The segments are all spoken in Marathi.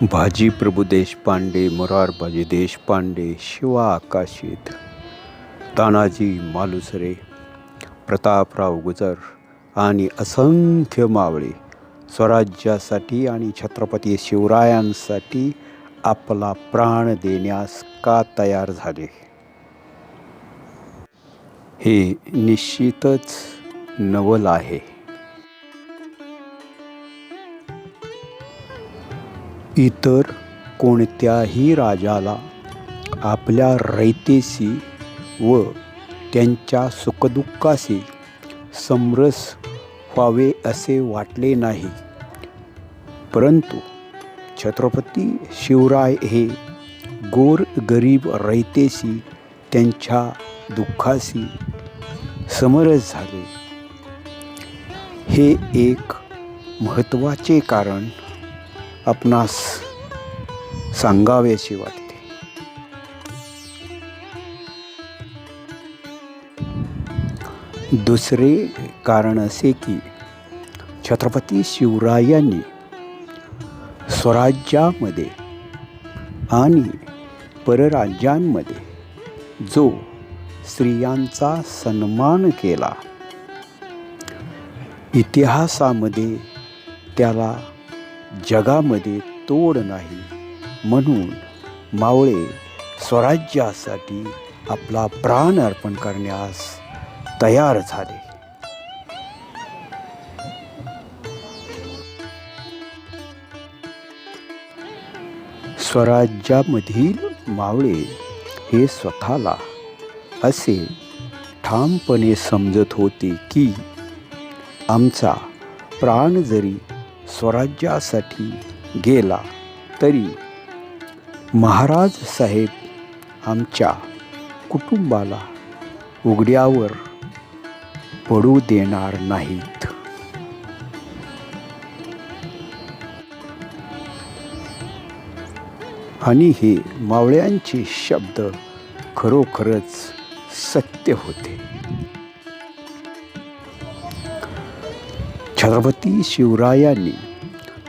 भाजी प्रभू देशपांडे मुरारबाजी देशपांडे शिवा आकाशित. तानाजी मालुसरे प्रतापराव गुजर आणि असंख्य मावळे स्वराज्यासाठी आणि छत्रपती शिवरायांसाठी आपला प्राण देण्यास का तयार झाले? हे निश्चितच नवल आहे. इतर कोणत्याही राजाला आपल्या रयतेशी व त्यांच्या सुखदुःखाशी समरस व्हावे असे वाटले नाही. परंतु छत्रपती शिवराय हे गोर गरीब रयतेशी त्यांच्या दुःखाशी समरस झाले. हे एक महत्त्वाचे कारण आपणास सांगावेसे वाटते. दुसरे कारण असे की छत्रपती शिवरायांनी स्वराज्यामध्ये आणि परराज्यांमध्ये जो स्त्रियांचा सन्मान केला इतिहासामध्ये त्याला जगामध्ये तोड नाही. म्हणून मावळे स्वराज्यासाठी आपला प्राण अर्पण करण्यास तयार झाले. स्वराज्यामधील मावळे हे स्वतःला असे ठामपणे समजत होते की आमचा प्राण जरी स्वराज्यासाठी गेला तरी महाराज साहेब आमच्या कुटुंबाला उघड्यावर पडू देणार नाहीत. आणि हे मावळ्यांचे शब्द खरोखरच सत्य होते. छत्रपती शिवरायांनी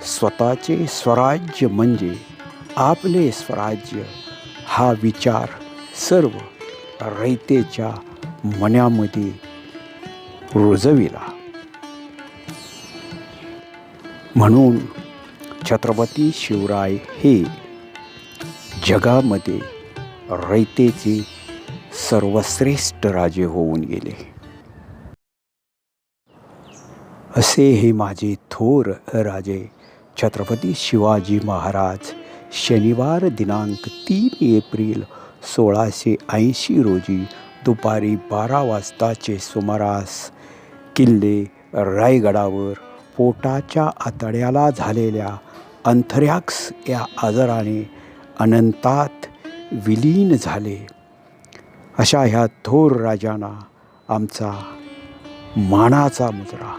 स्वतःचे स्वराज्य म्हणजे आपले स्वराज्य हा विचार सर्व रयतेच्या मनामध्ये रुजविला. म्हणून छत्रपती शिवराय हे जगामध्ये रयतेचे सर्वश्रेष्ठ राजे होऊन गेले. असे हे माझे थोर राजे. छत्रपती शिवाजी महाराज शनिवार दिनांक तीन एप्रिल सोळाशे ऐंशी रोजी दुपारी बारा वाजताचे सुमारास किल्ले रायगडावर पोटाच्या आतड्याला झालेल्या अंथरॅक्स या आजाराने अनंतात विलीन झाले. अशा ह्या थोर राजांना आमचा मानाचा मुजरा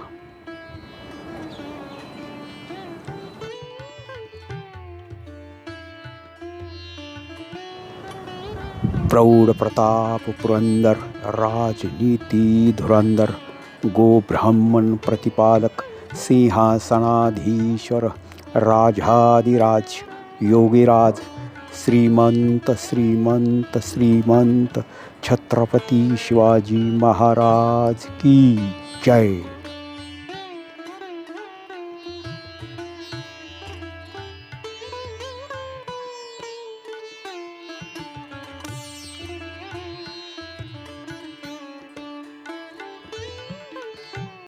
प्रौढ प्रताप पुरंदर राजनीती धुरंदर गो ब्राह्मण प्रतिपालक सिंहासनाधीश्वर राजाधिराज योगीराज श्रीमंत श्रीमंत श्रीमंत छत्रपती शिवाजी महाराज की जय।